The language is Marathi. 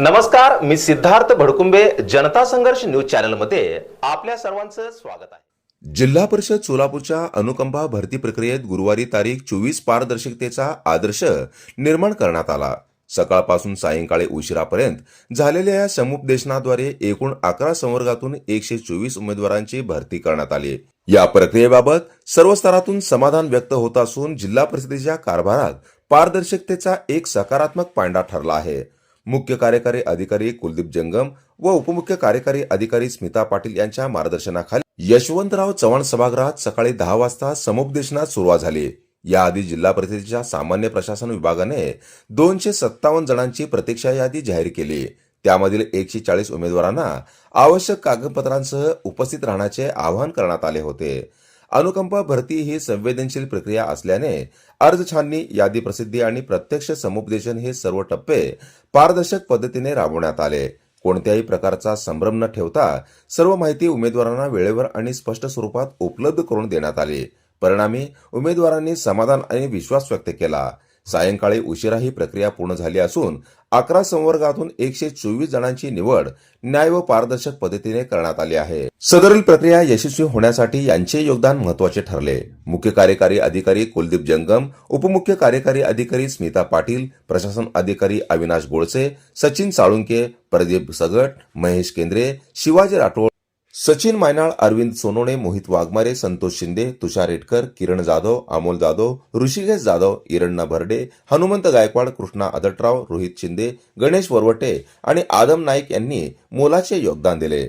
नमस्कार मी सिद्धार्थ भडकुंबे जनता संघर्ष न्यूज चॅनलमध्ये आपल्या सर्वांचं स्वागत आहे. जिल्हा परिषद सोलापूरच्या अनुकंपा भरती प्रक्रियेत गुरुवारी तारीख चोवीस पारदर्शकतेचा आदर्श निर्माण करण्यात आला. सकाळपासून सायंकाळी उशिरापर्यंत झालेल्या या समुपदेशनाद्वारे एकूण अकरा संवर्गातून एकशे चोवीस उमेदवारांची भरती करण्यात आली. या प्रक्रियेबाबत सर्व स्तरातून समाधान व्यक्त होत असून जिल्हा परिषदेच्या कारभारात पारदर्शकतेचा एक सकारात्मक पांडा ठरला आहे. मुख्य कार्यकारी अधिकारी कुलदीप जंगम व उपमुख्य कार्यकारी अधिकारी स्मिता पाटील यांच्या मार्गदर्शनाखाली यशवंतराव चव्हाण सभागृहात सकाळी दहा वाजता समुपदेशनात सुरुवात झाली. याआधी जिल्हा परिषदेच्या सामान्य प्रशासन विभागाने दोनशे सत्तावन्न जणांची प्रतीक्षा यादी जाहीर केली. त्यामधील एकशे चाळीस उमेदवारांना आवश्यक कागदपत्रांसह उपस्थित राहण्याचे आवाहन करण्यात आले होते. अनुकंपा भरती ही संवेदनशील प्रक्रिया असल्याने अर्ज छाननी यादी प्रसिद्धी आणि प्रत्यक्ष समुपदेशन हे सर्व टप्पे पारदर्शक पद्धतीने राबवण्यात आले. कोणत्याही प्रकारचा संभ्रम न ठेवता सर्व माहिती उमेदवारांना वेळेवर आणि स्पष्ट स्वरूपात उपलब्ध करून देण्यात आली. परिणामी उमेदवारांनी समाधान आणि विश्वास व्यक्त केला. सायंकाळी उशिरा ही प्रक्रिया पूर्ण झाली असून अकरा संवर्गातून एकशे चोवीस जणांची निवड न्याय व पारदर्शक पद्धतीने करण्यात आली आहे. सदरील प्रक्रिया यशस्वी होण्यासाठी यांचे योगदान महत्त्वाचे ठरले. मुख्य कार्यकारी अधिकारी कुलदीप जंगम उपमुख्य कार्यकारी अधिकारी स्मिता पाटील प्रशासन अधिकारी अविनाश गोळसे सचिन साळुंके प्रदीप सगट महेश केंद्रे शिवाजी राठोड सचिन मायनाळ अरविंद सोनोणे मोहित वाघमारे संतोष शिंदे तुषार एटकर किरण जाधव अमोल जाधव ऋषिकेश जाधव इरण्णा भरडे हनुमंत गायकवाड कृष्णा आदटराव रोहित शिंदे गणेश वरवटे आणि आदम नाईक यांनी मोलाचे योगदान दिले.